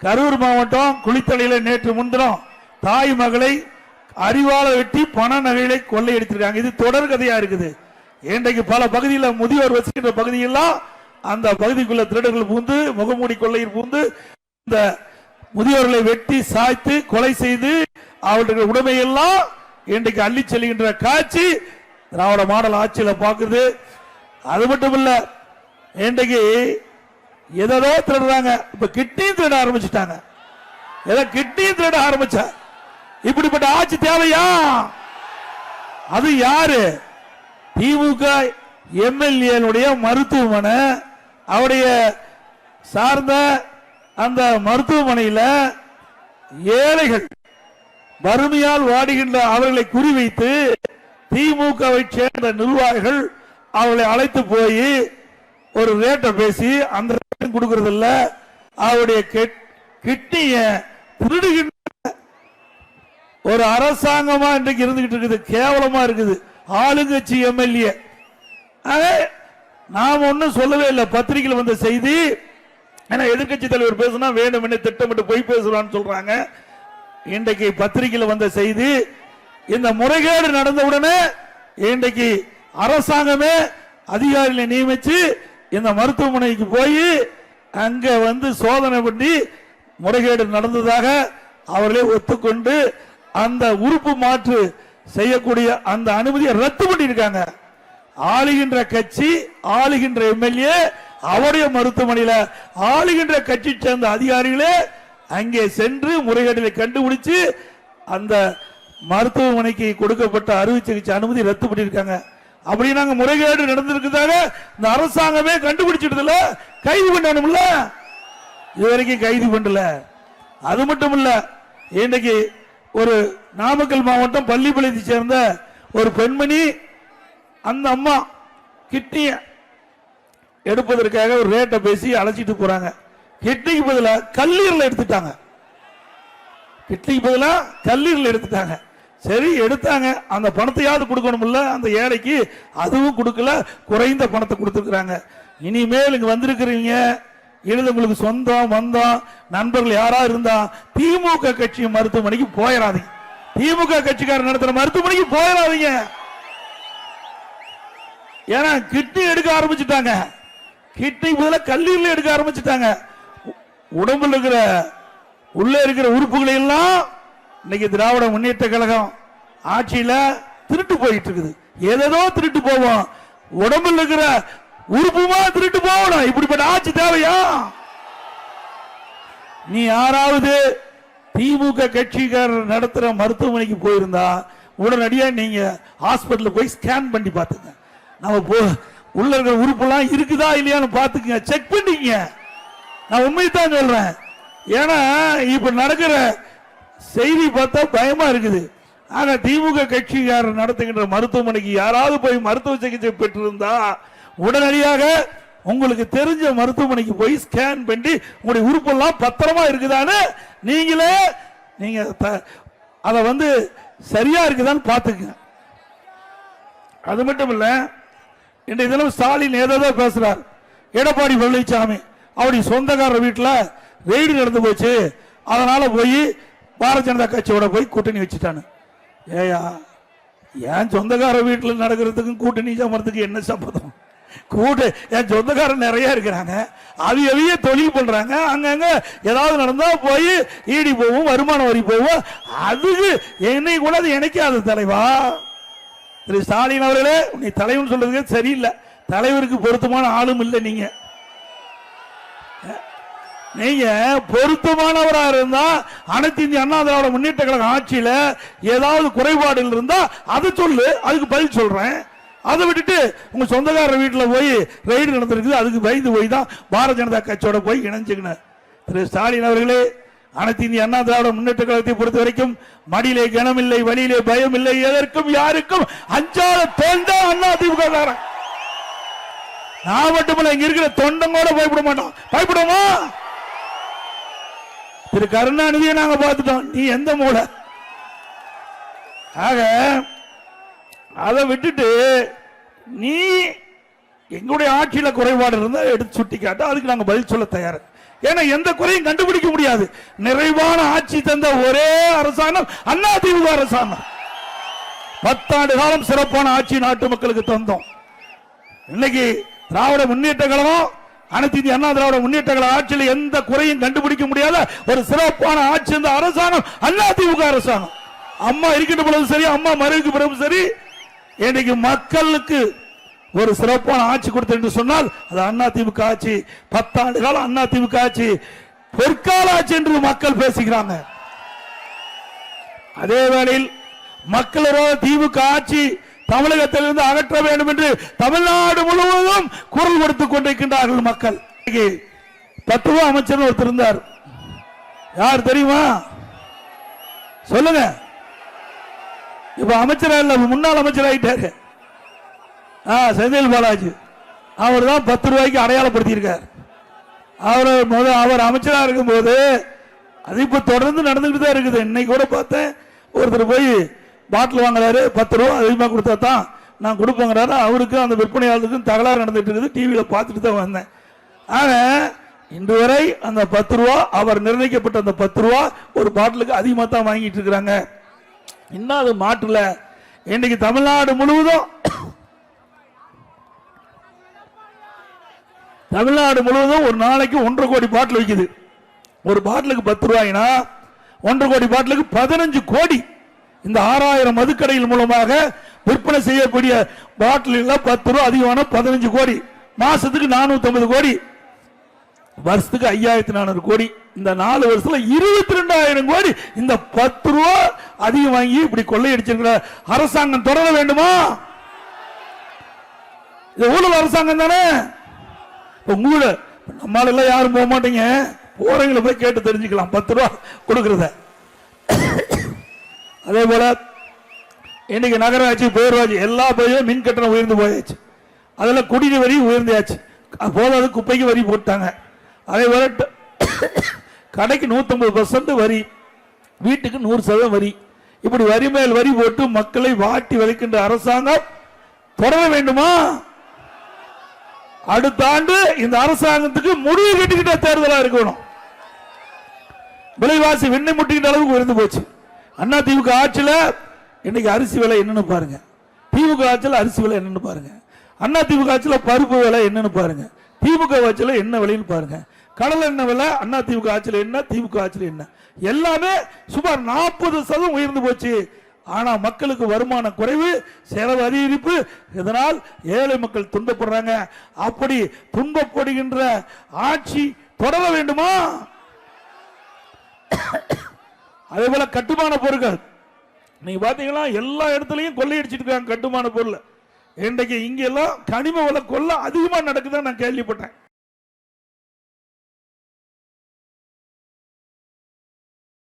கரூர் மாவட்டம் குளித்தலையில நேற்று முன்தினம் தாய் மகளை அறிவால வெட்டி பண நகைகளை கொள்ளையடித்திருக்காங்க. இது தொடர் கதையா இருக்குது. இன்றைக்கு பல பகுதியில் முதியோர் வசிக்கின்ற பகுதியெல்லாம் அந்த பகுதிக்குள்ள திருடர்கள் பூந்து முகமூடி கொள்ளையில் பூந்து இந்த முதியோர்களை வெட்டி சாய்த்து கொலை செய்து அவர்களுடைய உடைமையெல்லாம் இன்றைக்கு அள்ளி செல்கின்ற காட்சி திராவிட மாடல் ஆட்சியில் பார்க்குது. அது மட்டும் இல்லை இன்றைக்கு எதோ திருடுறாங்க. இப்ப கிட்னியும் திருட ஆரம்பிச்சுட்டாங்க. ஏதோ கிட்னியும் திருட ஆரம்பிச்சா. இப்படிப்பட்ட ஆட்சி தேவையா? அது யாரு? திமுக எம்எல்ஏனுடைய மருத்துவமனை அவருடைய சார்ந்த அந்த மருத்துவமனையில ஏழைகள் வறுமையால் வாடுகின்ற அவர்களை குறிவைத்து திமுகவை சேர்ந்த நிர்வாகிகள் அவர்களை அழைத்து போய் ஒரு ரேட்டை பேசி அந்த கொடுக்கறது இல்ல அவருடைய கிட்னிய திருடுகின்ற ஒரு அரசாங்கமா இன்றைக்கு இருந்துகிட்டு இருக்குது. கேவலமா இருக்குது. ஆளுங்கட்சி எம்எல்ஏ. நாம் ஒன்னும் சொல்லவே இல்லை. பத்திரிகையில் வந்த செய்தி ஏன்னா எதிர்கட்சி தலைவர் பேசுனா வேணும் என்ன திட்டமிட்டு போய் பேசுறான்னு சொல்றாங்க. இன்றைக்கு பத்திரிகையில் வந்த செய்தி இந்த முறைகேடு நடந்த உடனே இன்றைக்கு அரசாங்கமே அதிகாரிகளை நியமிச்சு இந்த மருத்துவமனைக்கு போய் அங்க வந்து சோதனை பண்ணி முறைகேடு நடந்ததாக அவர்களே ஒத்துக்கொண்டு அந்த உறுப்பு மாற்று செய்யக்கூடிய அந்த அனுமதியை ரத்து பண்ணியிருக்காங்க. ஆளுகின்ற கட்சி ஆளுகின்ற எம்எல்ஏ அவருடைய மருத்துவமனையில் ஆளுகின்ற கட்சி சேர்ந்த அதிகாரிகளே அங்கே சென்று முறைகேடுகளை கண்டுபிடிச்சு அந்த மருத்துவமனைக்கு கொடுக்கப்பட்ட அறுவை சிகிச்சை அனுமதி ரத்து பண்ணியிருக்காங்க. அப்படி நாங்க முறைகேடு நடந்திருக்கிறதாக இந்த அரசாங்கமே கண்டுபிடிச்சிடுதுல கைது பண்ணணும்ல? இதுவரைக்கும் கைது பண்ணல. அது மட்டும் இல்ல இன்னைக்கு ஒரு நாமக்கல் மாவட்டம் பள்ளிப்பாளையத்தை சேர்ந்த ஒரு பெண்மணி அந்த அம்மா கிட்னிய எடுப்பதற்காக ஒரு ரேட்டை பேசி அழைச்சிட்டு போறாங்க. கிட்னிக்கு பதிலாக கல்லீரல் எடுத்துட்டாங்க. கிட்னிக்கு பதிலாக கல்லீரல் எடுத்துட்டாங்க. சரி எடுத்தாங்க. அந்த பணத்தையாவது கொடுக்கணும்ல? அந்த ஏழைக்கு அதுவும் கொடுக்கல குறைந்த பணத்தை கொடுத்துருக்குறாங்க. இனிமேல் இங்கே வந்திருக்கிறீங்க. எழுத உங்களுக்கு சொந்தம் வந்தோம். நண்பர்கள் யாரா இருந்தா திமுக கட்சி மருத்துவமனைக்கு போயிடாதீங்க திமுக கட்சிக்காரர் நடத்துற மருத்துவமனைக்கு போயிடாதீங்க ஏன்னா கிட்னி எடுக்க ஆரம்பிச்சுட்டாங்க. கிட்னி முதல்ல கல்லீரல் எடுக்க ஆரம்பிச்சுட்டாங்க. உடம்பில் உடம்புல இருக்கிற உள்ள இருக்கிற உறுப்புகளை எல்லாம் இன்னைக்கு திராவிட முன்னேற்ற கழகம் ஆட்சியில திருட்டு போயிட்டு இருக்குது. ஏதேதோ திருட்டு போவோம். உடம்புல இருக்கிற உறுப்புமா திருட்டு போகணும். இப்படிப்பட்ட ஆட்சி தேவையா? நீ யாராவது திமுக கட்சிக்காரர் நடத்துற மருத்துவமனைக்கு போயிருந்தா உடனடியா நீங்க ஹாஸ்பிட்டல் போய் ஸ்கேன் பண்ணி பாத்துங்க நம்ம போ உள்ள இருக்கிற உறுப்புலாம் இருக்குதா இல்லையான்னு பாத்துக்கங்க செக் பண்ணிக்கங்க. நான் உண்மையை தான் சொல்றேன். ஏன்னா இப்ப நடக்கிற செய்தி பார்த்தா பயமா இருக்குது. ஆனா திமுக கட்சிக்காரர் நடத்துகின்ற மருத்துவமனைக்கு யாராவது போய் மருத்துவ சிகிச்சை பெற்றிருந்தா உடனடியாக உங்களுக்கு தெரிஞ்ச மருத்துவமனைக்கு போய் ஸ்கேன் பண்ணி உங்களுடைய உறுப்பெல்லாம் பத்திரமா இருக்குதான்னு நீங்களே நீங்க த- அதை வந்து சரியா இருக்குதான்னு பார்த்துக்குங்க. அது மட்டும் இல்ல இன்றைய தினம் ஸ்டாலின் ஏதோ பேசுறார். எடப்பாடி பழனிசாமி அவருடைய சொந்தக்காரர் வீட்டில் ரெய்டு நடந்து போச்சு. அதனால போய் பாரதிய ஜனதா கட்சியோட போய் கூட்டணி வச்சுட்டானு. ஏயா என் சொந்தக்கார வீட்டில் நடக்கிறதுக்கும் கூட்டணி சமரத்துக்கு என்ன சம்மதம் கூட்டு என் சொந்தக்காரன் நிறைய இருக்கிறாங்க. அவி அவிய தொழில் பண்றாங்க. அங்கங்க ஏதாவது நடந்தா போய் ஈடி போவோம் வருமான வரி போவோம். அதுக்கு என்னை கூட அது இணைக்காது தலைவா. திரு ஸ்டாலின் அவர்களே உன்னை தலைவன் சொல்றதுக்கு சரியில்லை. தலைவருக்கு பொருத்தமான ஆளும் இல்லை நீங்கள் நீங்க பொருத்தமானவரா இருந்தா அனைத்து இந்திய அண்ணா திராவிட முன்னேற்ற கழக ஆட்சியில ஏதாவது குறைபாடுகள் இருந்தா அதை சொல்லு அதுக்கு பதில் சொல்றேன். அதை விட்டுட்டு உங்க சொந்தக்காரர் வீட்டில் போய் ரெய்டு நடந்திருக்குது அதுக்கு பயந்து போய் தான் பாரதிய ஜனதா கட்சியோட போய் இணைஞ்சுக்கின திரு ஸ்டாலின் அவர்களே அனைத்து இந்திய அண்ணா திராவிட முன்னேற்ற கழகத்தை பொறுத்த வரைக்கும் மடியிலே கனமில்லை வழியிலே பயம் இல்லை எதற்கும் யாருக்கும் அஞ்சாத தொண்டா அண்ணா திமுக நான் மட்டுமல்ல இங்க இருக்கிற தொண்டம் கூட பயப்பட மாட்டோம் பயப்படுவோமா? திரு கருணாநிதியை நாங்க பார்த்துட்டோம். நீ எந்த மூலை ஆக அதை விட்டுட்டு நீ எங்களுடைய ஆட்சியில குறைபாடு இருந்தால் எடுத்து சுட்டி காட்டால் அதுக்கு நாங்க பதில் சொல்ல தயார்? ஏன்னா எந்த குறையும் கண்டுபிடிக்க முடியாது. நிறைவான ஆட்சி தந்த ஒரே அரசாங்கம் அண்ணா திமுக அரசாங்கம். பத்தாண்டு காலம் சிறப்பான ஆட்சி நாட்டு மக்களுக்கு தந்தோம். இன்னைக்கு திராவிட முன்னேற்ற கழகம் அனைத்து இந்திய அண்ணா திராவிட முன்னேற்ற கழக ஆட்சியில் எந்த குறையும் கண்டுபிடிக்க முடியாத ஒரு சிறப்பான ஆட்சி இந்த அரசாங்கம் அண்ணா திமுக அரசாங்கம். அம்மா இருக்கின்ற பொழுது சரி அம்மா மறைவுக்கு பிறகு சரி இன்னைக்கு மக்களுக்கு ஒரு சிறப்பான ஆட்சி கொடுத்து என்று சொன்னால் அது அண்ணா திமுக ஆட்சி பத்தாண்டு காலம் அண்ணா திமுக ஆட்சி பொற்கால ஆட்சி என்று மக்கள் பேசுகிறாங்க அதே வேளையில் மக்களோட திமுக ஆட்சி தமிழகத்திலிருந்து அகற்ற வேண்டும் என்று தமிழ்நாடு முழுவதும் குரல் கொடுத்துக் கொண்டிருக்கின்றார்கள் மக்கள். தத்துவ பத்து ரூபா அமைச்சர் ஒருத்தர் இருந்தார். யார் தெரியுமா? சொல்லுங்க. இப்ப அமைச்சரா இல்ல முன்னாள் அமைச்சர் ஆயிட்டாரு. ஆ செந்தில் பாலாஜி. அவர் தான் பத்து ரூபாய்க்கு அடையாளப்படுத்தியிருக்கார். அவர் முத அவர் அமைச்சராக இருக்கும்போது அது இப்போ தொடர்ந்து நடந்துகிட்டு தான் இருக்குது. இன்னைக்கு கூட பார்த்தேன் ஒருத்தர் போய் பாட்டில் வாங்குறாரு பத்து ரூபா அதிகமாக கொடுத்தா தான் நான் கொடுப்பேங்கிறாரு. அவருக்கு அந்த விற்பனையாளருக்கும் தகராறு நடந்துட்டு இருக்குது. டிவியில் பார்த்துட்டு தான் வந்தேன். ஆக இன்று வரை அந்த பத்து ரூபா அவர் நிர்ணயிக்கப்பட்ட அந்த பத்து ரூபா ஒரு பாட்டிலுக்கு அதிகமாக தான் வாங்கிட்டு இருக்கிறாங்க. இன்னும் அது மாற்றல. இன்னைக்கு தமிழ்நாடு முழுவதும் தமிழ்நாடு முழுவதும் ஒரு நாளைக்கு ஒன்றரை கோடி பாட்டில் விற்குது ஒரு பாட்டிலுக்கு பத்து ரூபாய்னா ஒன்றரை கோடி பாட்டிலுக்கு பதினஞ்சு கோடி இந்த ஆறாயிரம் மதுக்கடைகள் மூலமாக விற்பனை செய்யக்கூடிய பாட்டில் பத்து ரூபா அதிகமான பதினஞ்சு கோடி. மாசத்துக்கு நானூத்தி ஐம்பது கோடி. வருஷத்துக்கு ஐயாயிரத்தி நானூறு கோடி. இந்த நாலு வருஷத்துல இருபத்தி ரெண்டாயிரம் கோடி. இந்த பத்து ரூபா அதிகம் வாங்கி இப்படி கொள்ளையடிச்சிருக்கிற அரசாங்கம் தொடர வேண்டுமா? இது ஊழல் அரசாங்கம் தானே? உங்களோட நம்மளால யாரும் போக மாட்டீங்க. போறவங்களை போய் கேட்டு தெரிஞ்சுக்கலாம். பத்து ரூபா கொடுக்கறத. அதே போல இன்னைக்கு நகராட்சி பேரூராட்சி எல்லா பகுதியும் மின் கட்டணம் உயர்ந்து போயாச்சு. அதில் குடிநீர் வரி உயர்ந்தாச்சு போதாது குப்பைக்கு வரி போட்டாங்க. அதே போல கடைக்கு நூத்தம்பது பர்சன்ட் வரி வீட்டுக்கு நூறு சதவீதம் வரி. இப்படி வரி மேல் வரி போட்டு மக்களை வாட்டி வதைக்கின்ற அரசாங்கம் தொடர வேண்டுமா? அடுத்த ஆண்டு இந்த அரசாங்கத்துக்கு முடிவு கட்டிக்கிட்ட தேர்தலா இருக்கணும். விலைவாசி விண்ணை முட்டிக்கிட்ட அளவுக்கு உயர்ந்து போச்சு. அண்ணா திமுக ஆட்சியில் இன்னைக்கு அரிசி விலை என்னன்னு பாருங்க. திமுக ஆட்சியில் அரிசி விலை என்னன்னு பாருங்க. அண்ணா திமுக ஆட்சியில் பருப்பு விலை என்னன்னு பாருங்க. திமுக ஆட்சியில் என்ன விலைன்னு பாருங்க. கடலை எண்ணெய் விலை? அண்ணா திமுக ஆட்சியில் என்ன? திமுக ஆட்சியில் என்ன? எல்லாமே சுமார் நாற்பது சதவீதம் உயர்ந்து போச்சு. ஆனால் மக்களுக்கு வருமான குறைவு செலவு அதிகரிப்பு இதனால் ஏழை மக்கள் துன்பப்படுறாங்க. அப்படி துன்பப்படுகின்ற ஆட்சி தொடர வேண்டுமா? அதே போல கட்டுமான பொருட்கள். நீங்க பாத்தீங்கன்னா எல்லா இடத்துலயும் கொள்ளையடிச்சிட்டு இருக்காங்க கட்டுமான பொருள். இன்றைக்கு இங்கெல்லாம் கனிம விலை கொள்ள அதிகமா நடக்குதுன்னு நான் கேள்விப்பட்டேன்.